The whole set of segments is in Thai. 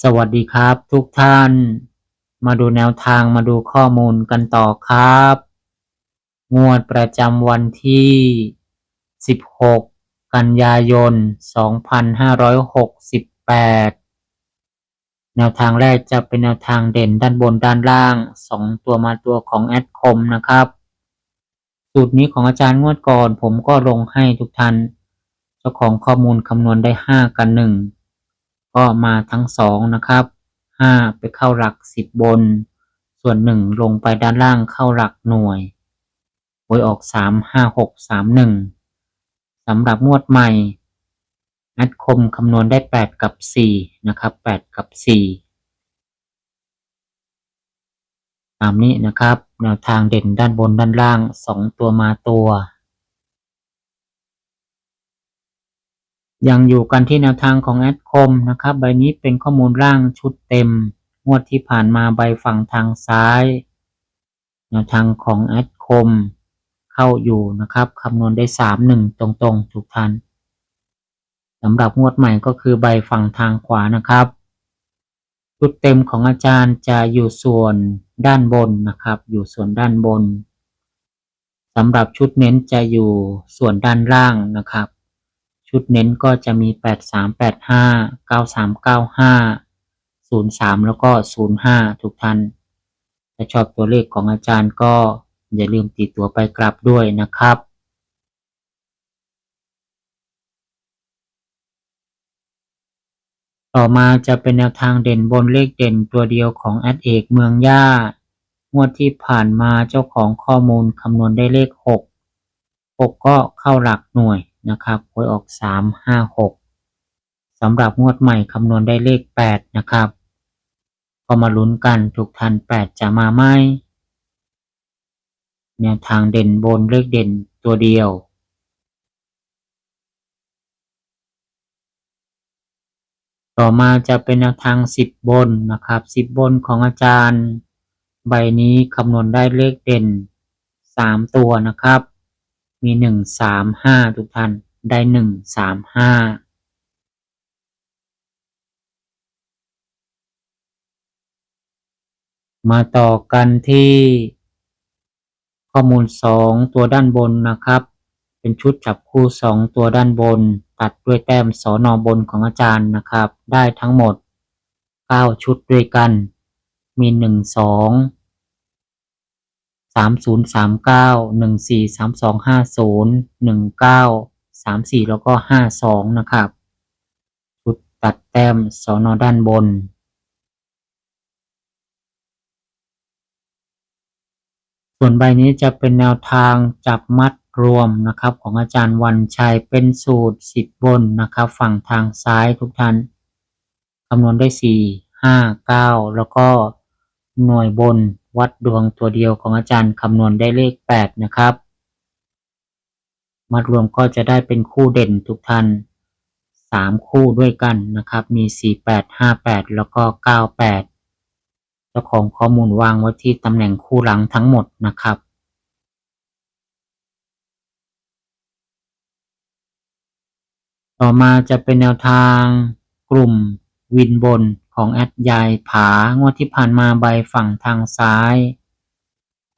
สวัสดีครับทุกท่าน มาดูแนวทางมาดูข้อมูลกันต่อครับ งวดประจำวันที่ 16 กันยายน 2568 แนวทางแรกจะเป็นแนวทางเด่นด้านบนด้านล่าง 2 ตัวมาตัวของแอดคมนะครับ สูตรนี้ของอาจารย์งวดก่อน ผมก็ลงให้ทุกท่าน เจ้าของข้อมูลคำนวณได้ 5 กัน 1 ก็มาทั้งสองนะครับห้าไปเข้าหลักสิบบน ส่วนหนึ่งลงไปด้านล่างเข้าหลักหน่วยหวยออกสามห้าหกสามหนึ่งสำหรับงวดใหม่ นัดคมคำนวณได้แปดกับสี่นะครับแปดกับสี่ตามนี้นะครับ แนวทางเด่นด้านบนด้านล่างสองตัวมาตัว ยังอยู่กันที่แนวทางของแอดคมนะครับ ใบนี้เป็นข้อมูลร่างชุดเต็ม งวดที่ผ่านมาใบฝั่งทางซ้าย แนวทางของแอดคม เข้าอยู่นะครับคำนวณได้สามหนึ่งตรงๆทุกท่านสำหรับงวดใหม่ก็คือใบฝั่งทางขวานะครับชุดเต็มของอาจารย์จะอยู่ส่วนด้านบนนะครับ อยู่ส่วนด้านบนสำหรับชุดเน้นจะอยู่ส่วนด้านล่างนะครับ ชุดเน้นก็จะมี 8 3 8 5 9 3 9 5 0 3 แล้วก็ 0 5 ทุกท่าน ถ้าชอบตัวเลขของอาจารย์ก็อย่าลืมติดตัวไปกลับด้วยนะครับต่อมาจะเป็นแนวทางเด่นบนเลขเด่นตัวเดียวของแอดเอกเมืองย่างวดที่ผ่านมาเจ้าของข้อมูลคำนวณได้เลข 6 6 ก็เข้าหลักหน่วย นะครับหวยออก3 5 6สำหรับงวดใหม่คำนวณได้เลข8นะครับก็มาลุ้นกันทุกทัน8จะมาไหมแนวทางเด่นบนเลขเด่นตัวเดียว ต่อมาจะเป็นแนวทาง10บนนะครับ10บนของอาจารย์ ใบนี้คำนวณได้เลขเด่น3ตัวนะครับ มี1 3 5ทุกท่านได้1 3 5มาต่อกันที่ ข้อมูล 2 ตัวด้านบนนะครับ เป็นชุดจับคู่ 2 ตัวด้านบน ตัดด้วยแต้มสอนอบนของอาจารย์นะครับ ได้ทั้งหมด 9 ชุดด้วยกัน มี 1 2 30 39 14 32 50 19 34แล้วก็52นะครับชุดตัดแต้มสอนอด้านบน ส่วนใบนี้จะเป็นแนวทางจับมัดรวมนะครับของอาจารย์วันชัยเป็นสูตร10บนนะครับฝั่งทางซ้ายทุกท่านคำนวณได้4 5 9แล้วก็หน่วยบน วัดดวงตัวเดียวของอาจารย์คำนวณได้เลข 8 นะครับ มัดรวมก็จะได้เป็นคู่เด่นทุกท่าน 3 คู่ด้วยกันนะครับ มี 4 8 5 8 แล้วก็ 9 8 เจ้าของข้อมูลวางไว้ที่ตำแหน่งคู่หลังทั้งหมดนะครับต่อมาจะเป็นแนวทางกลุ่มวินบน ของแอดยายผางวดที่ผ่านมาใบฝั่งทางซ้าย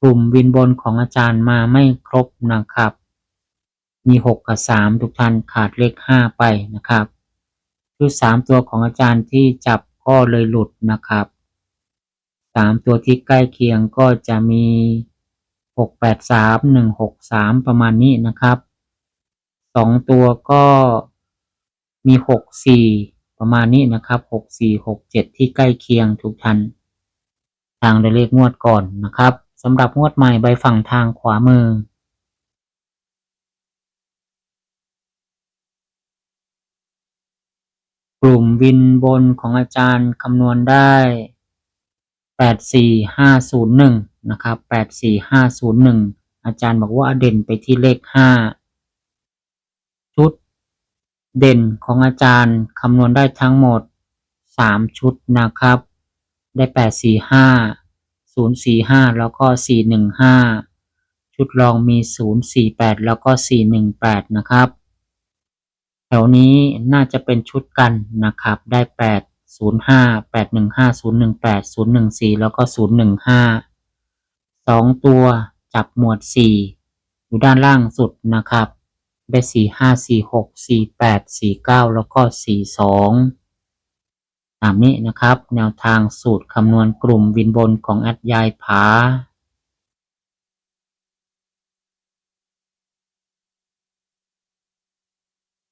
กลุ่มวินบนของอาจารย์มาไม่ครบนะครับ มี 6 กับ 3 ทุกท่านขาดเลข 5 ไปนะครับชุด3ตัวของอาจารย์ที่จับก็เลยหลุดนะครับ 3 ตัวที่ใกล้เคียงก็จะมี 6 8 3 1 6 3 ประมาณนี้นะครับ 2 ตัวก็มี 6 4 ประมาณนี้นะครับหกสี่หกเจ็ดที่ใกล้เคียงทุกทัน ทางได้เลขงวดก่อนนะครับสำหรับงวดใหม่ใบฝั่งทางขวามือ กลุ่มวินบนของอาจารย์คำนวณได้แปดสี่ห้าศูนย์หนึ่งนะครับแปดสี่ห้าศูนย์หนึ่งอาจารย์บอกว่าเด่นไปที่เลขห้า เด่นของอาจารย์คำนวณได้ทั้งหมดสามชุดนะครับ ได้แปดสี่ห้าศูนย์สี่ห้าแล้วก็สี่หนึ่งห้าชุดรองมีศูนย์สี่แปดแล้วก็สี่หนึ่งแปดนะครับ แถวนี้น่าจะเป็นชุดกันนะครับ ได้แปดศูนย์ห้าแปดหนึ่งห้าศูนย์หนึ่งแปดศูนย์หนึ่งสี่แล้วก็ศูนย์หนึ่งห้าสองตัวจับหมวดสี่อยู่ด้านล่างสุดนะครับ ได้สี่ห้าสี่หกสี่แปดสี่เก้าแล้วก็สี่สองตามนี้นะครับ แนวทางสูตรคำนวณกลุ่มวินบนของแอดยายผา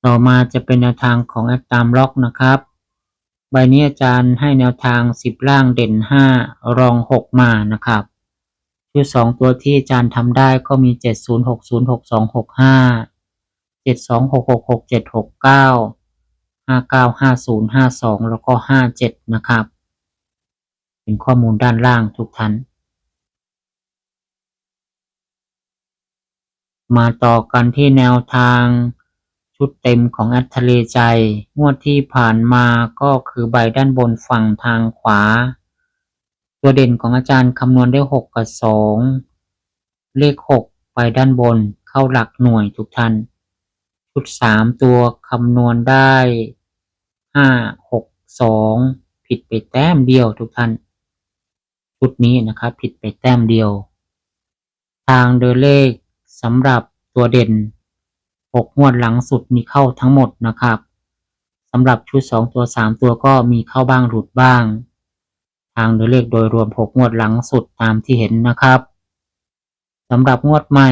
ต่อมาจะเป็นแนวทางของแอดตามล็อกนะครับ ใบนี้อาจารย์ให้แนวทาง 10 ล่างเด่น 5 รอง 6 มานะครับชุด2ตัวที่อาจารย์ทำได้ก็มี 70 60 62 65 72 66 67 69 59 50 52แล้วก็57นะครับ เป็นข้อมูลด้านล่างทุกท่านมาต่อกันที่แนวทางชุดเต็มของแอดทะเลใจ งวดที่ผ่านมาก็คือใบด้านบนฝั่งทางขวา ตัวเด่นของอาจารย์คำนวณได้ 6 กับ 2 เลข 6 ไปด้านบนเข้าหลักหน่วยทุกท่าน ชุด3ตัวคำนวณได้5 6 2ผิดไปแต้มเดียวทุกท่าน ชุดนี้นะครับ ผิดไปแต้มเดียว ทางเดินเลขสำหรับตัวเด่น6งวดหลังสุดมีเข้าทั้งหมดนะครับสำหรับชุด2ตัว3ตัวก็มีเข้าบ้างหลุดบ้าง ทางเดินเลขโดยรวม6งวดหลังสุดตามที่เห็นนะครับสำหรับงวดใหม่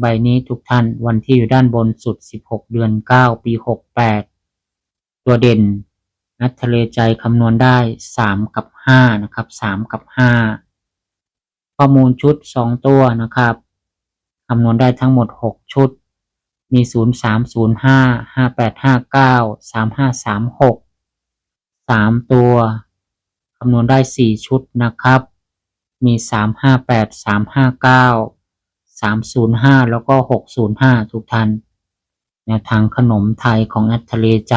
ใบนี้ทุกท่านวันที่อยู่ด้านบนสุด 16 เดือน 9 ปี 68 ตัวเด่น นัดทะเลใจคำนวณได้ 3 กับ 5 นะครับ 3 กับ 5 ข้อมูลชุด 2 ตัวนะครับคำนวณได้ทั้งหมด 6 ชุด มี 0 3 0 5 5 8 5 9 3 5 3 6 3 ตัวคำนวณได้ 4 ชุดนะครับ มี 3 5 8 3 5 9 3 0 5 แล้วก็ 6 0 5 ทุกท่านแนวทางขนมไทยของแอดทะเลใจ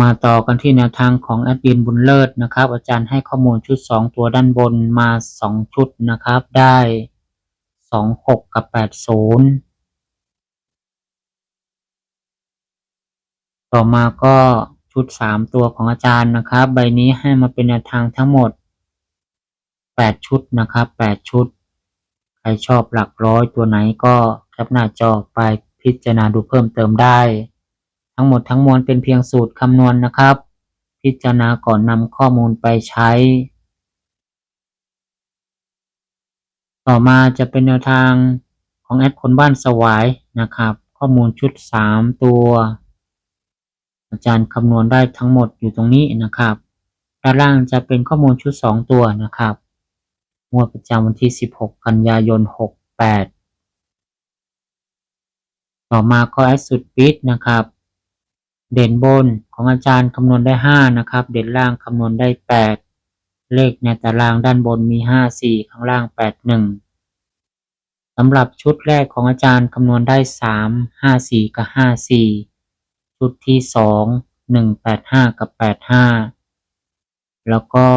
มาต่อกันที่แนวทางของแอดบินบุญเลิศนะครับ อาจารย์ให้ข้อมูลชุด 2 ตัวด้านบนมา 2 ชุดนะครับ ได้ 2 6 กับ 80ต่อมาก็ชุด 3 ตัวของอาจารย์นะครับ ใบนี้ให้มาเป็นแนวทางทั้งหมด 8 ชุดนะครับ 8 ชุด ใครชอบหลักร้อยตัวไหนก็แคปหน้าจอไปพิจารณาดูเพิ่มเติมได้ ทั้งหมดทั้งมวลเป็นเพียงสูตรคำนวณนะครับ พิจารณาก่อนนำข้อมูลไปใช้ ต่อมาจะเป็นแนวทางของแอดคนบ้านสวายนะครับ ข้อมูลชุด 3 ตัว อาจารย์คำนวณได้ทั้งหมดอยู่ตรงนี้นะครับด้านล่างจะเป็นข้อมูลชุด 2 ตัวนะครับ งวดประจำวันที่ 16 กันยายน 68 ต่อมาก็แอดสุดปิดนะครับ เด่นบนของอาจารย์คำนวณได้ 5 นะครับ เด่นล่างคำนวณได้ 8 เลขในตารางด้านบนมี 5 4 ข้างล่าง 8 1สำหรับชุดแรกของอาจารย์คำนวณได้ 3 5 4 กับ 5 4 ชุดที่ 2 1 8 5 กับ 8 5 แล้วก็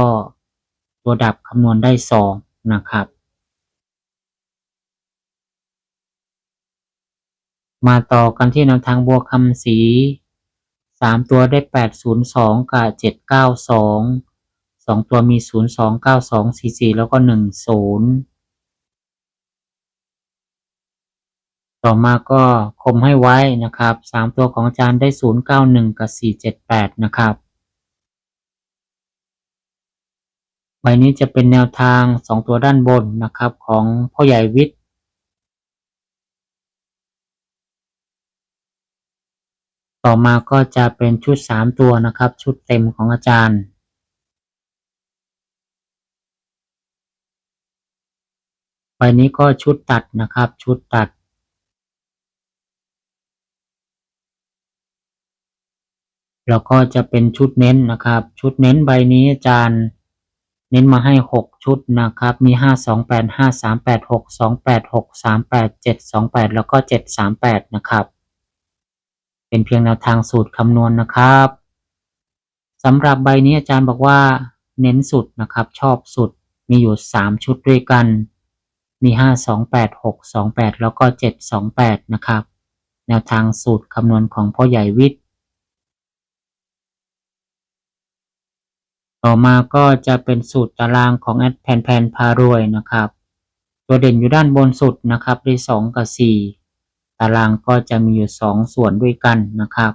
ตัวดับคำนวณได้ 2 นะครับ มาต่อกันที่แนวทางบัวคำศรีสามตัวได้แปดศูนย์สองกับเจ็ดเก้าสองสองตัวมีศูนย์สองเก้าสองสี่สี่แล้วก็หนึ่งศูนย์ต่อมาก็คมให้ไว้นะครับสามตัวของอาจารย์ได้ศูนย์เก้าหนึ่งกับสี่เจ็ดแปดนะครับ ใบนี้จะเป็นแนวทาง 2 ตัวด้านบนนะครับของพ่อใหญ่วิทย์ต่อมาก็จะเป็นชุด 3 ตัวนะครับ ชุดเต็มของอาจารย์ ใบนี้ก็ชุดตัดนะครับ ชุดตัด แล้วก็จะเป็นชุดเน้นนะครับ ชุดเน้นใบนี้อาจารย์ เน้นมาให้ 6 ชุดนะครับ มี 5 2 8 5 3 8 6 2 8 6 3 8 7 2 8 แล้วก็ 7 3 8 นะครับ เป็นเพียงแนวทางสูตรคำนวณนะครับสำหรับใบนี้อาจารย์บอกว่าเน้นสุดนะครับ ชอบสุด มีอยู่ 3 ชุดด้วยกัน มี 5 2 8 6 2 8 แล้วก็ 7 2 8 นะครับ แนวทางสูตรคำนวณของพ่อใหญ่วิทย์ ต่อมาก็จะเป็นสูตรตารางของแอดแพนแพนพารวยนะครับ ตัวเด่นอยู่ด้านบนสุดนะครับได้2กับ 4 ตารางก็จะมีอยู่ 2 ส่วนด้วยกันนะครับ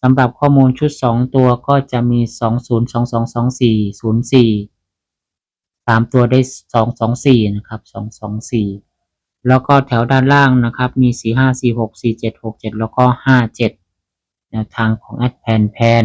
สำหรับข้อมูลชุด 2 ตัวก็จะมี 2 0 2 2 2 4 0 4 3 ตัวได้ 2 2 4 นะครับ 2 2 4 แล้วก็แถวด้านล่างนะครับ มี 4 5 4 6 4 7 6 7 แล้วก็ 5 7 แนวทางของแอดแพนแพน